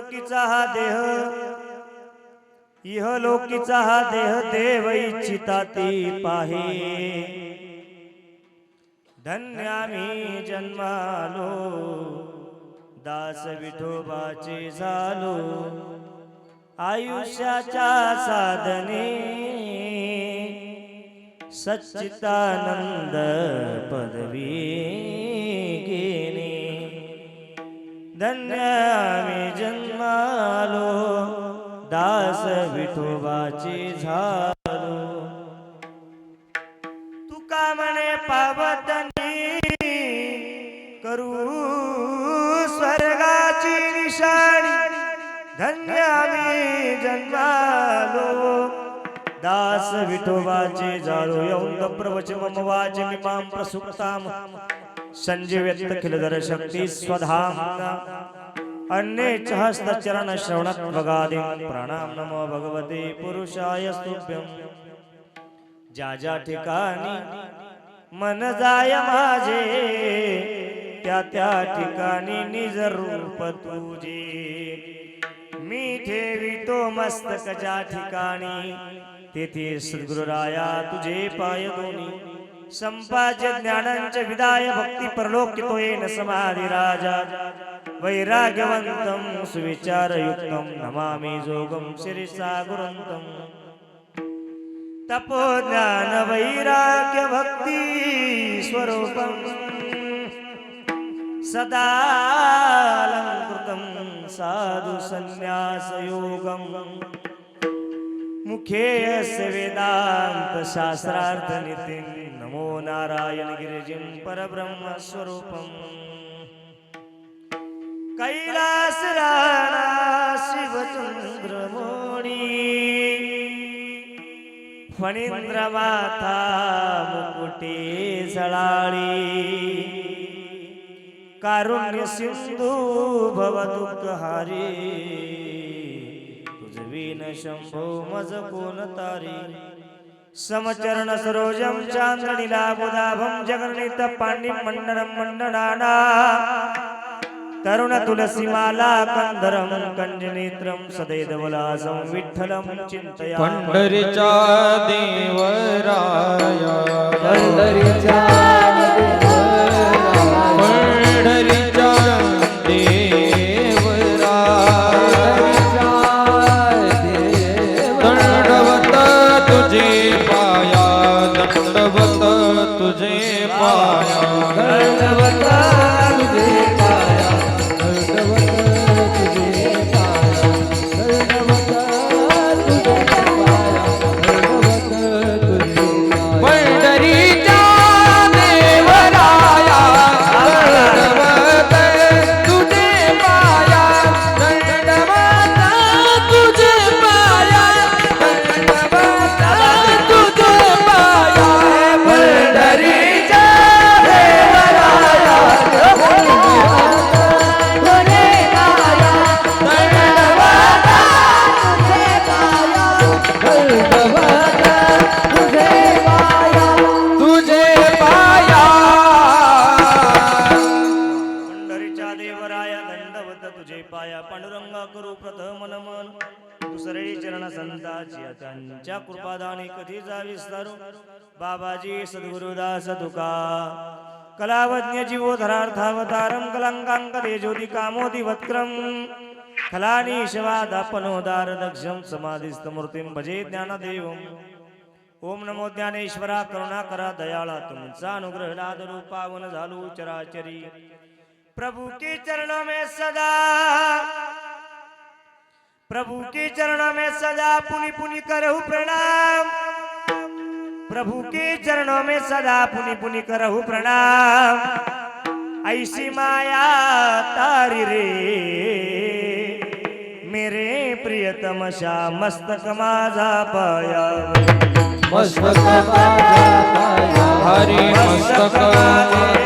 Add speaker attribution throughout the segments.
Speaker 1: लोकीचा हा देह. इहलोकीचा हा देह देव इच्छिता ती पाहे. धन्यामी जन्मालो. दास विठोबाचे झालो. आयुष्याच्या साधने. सच्चितानंद पदवी. धन्य आम्ही जन्मालो दास विठोबाची झालो. तुका म्हणे पावतनी करू स्वर्गाची निशाणी. धन्य आम्ही जन्मालो दास विठोबाचे झालो. यौंद प्रवच मम वाच मिमां प्रसुप्ताम संजीव्यत खिलधर शक्ती स्वधाम अन्ये हस्त चरण श्रवणात वगादि प्रणाम नमो भगवते पुरुषाय स्तुभ्यं. ज्या ज्या ठिकाणी मन जाय माझे त्या त्या ठिकाणी निज रूप तुझे. मी ठेवितो मस्तक ज्या ठिकाणी तेथे सद्गुरुराया तुझे पाय दोन्ही. संपाद्य ज्ञानांच विदाय भक्ती परलोकितो येन समाधी राजा। वैराग्यवंतं सुविचारयुक्तं नमामि जोगम श्री सागुरंतम तपो ज्ञान वैराग्य भक्ती स्वरूपम सदा साधु संन्यास संन्यासयोगं मुखे वेदांत शास्त्रार्थ नितिन नमो नारायण गिरिजिं परब्रह्म स्वरूपम्। कैलास शिवचंद्रमोणी फणींद्र माथा मुकुटे झळाळी कारुण्य सिंधू भव तुझवीन शंभो मज कोण तारी। समचरण सरोजम चांद्रणीला बुधाभम जगन्नित पांडी मंडनं मंडनाना तरुण तुलसीमाला कंदरम कंजनेत्रम सदैदवलासं विठ्ठलं चिंतया।
Speaker 2: पंढरीच्या देवराया।
Speaker 3: पंढरीच्या
Speaker 2: देवराया दंडवत तुझे पाया
Speaker 1: पांडुरंगा करू प्रथम नमन. दुसरे चरण संताची त्यांच्या कृपादाने कधी जावी सारू बाबाजी सद्गुरुदास तुका. कलावज्ञ जीवोधरार्थावतारम कलंकांक तेजोदी कामोदी वक्रम खलानीशवादापनोदार दक्षम समाधिस्थ मूर्तीम भजे ज्ञानदेव. ओम नमो ज्ञानेश्वरा करुणा करा दयाळा तुमचा अनुग्रह लादरू पावन झालो चराचरी. प्रभु के चरणों में सदा। प्रभु के चरणों में सदा पुनि पुनि करहु प्रणाम। प्रभु के चरणों में सदा पुनि पुनि करहु प्रणाम। ऐसी माया तारी रे। मेरे प्रियतम शा मस्तक माझा पाया।
Speaker 2: मस्तक हरी मस्तक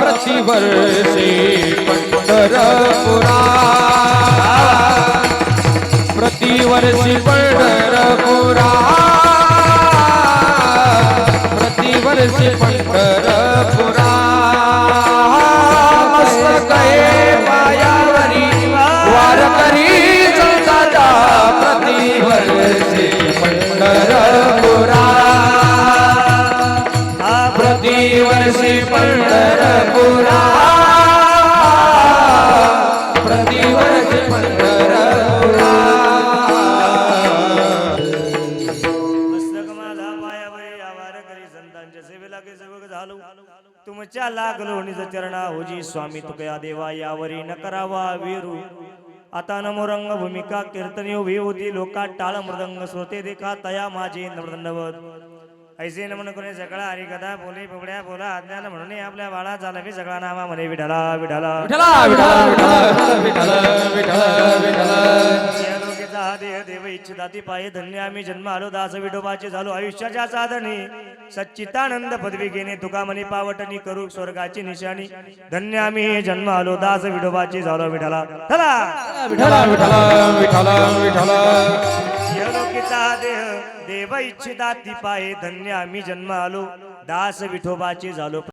Speaker 2: प्रतिवर्षी पंढरपुरा। प्रतिवर्षी पंढरपुरा। प्रतिवर्षी पंढरपुरा।
Speaker 1: तुमच्या लागलो निज चरणा होजी स्वामी तुकया देवा यावरी न करावा वीरू आता नमोरंग भूमिका कीर्तनी उभी होती लोकात टाळ मृदंग श्रोते देखा तया माझे नृदंडवत ऐसे नमन कोणी सगळा हरी कथा बोले बुबड्या बोला अज्ञान म्हणून आपल्या बाळा झाला मी सगळा नामा म्हणे विठाला विठाला
Speaker 2: विठला
Speaker 1: देह देव इच्छिता ती पाये धन्य आम्ही जन्म आलो दास विठोबाचे झालो आयुष्याच्या साधने. सच्चितानंद पदवी घेणे तुका पावटणी करू स्वर्गाची निशाणी. धन्य आम्ही हे जन्म आलो दास विठोबाचे झालो विठाला
Speaker 2: विठला विठला विठला विठला
Speaker 1: या देह. देव इच्छिता ती पाये धन्य आम्ही जन्म आलो दास विठोबाचे झालो.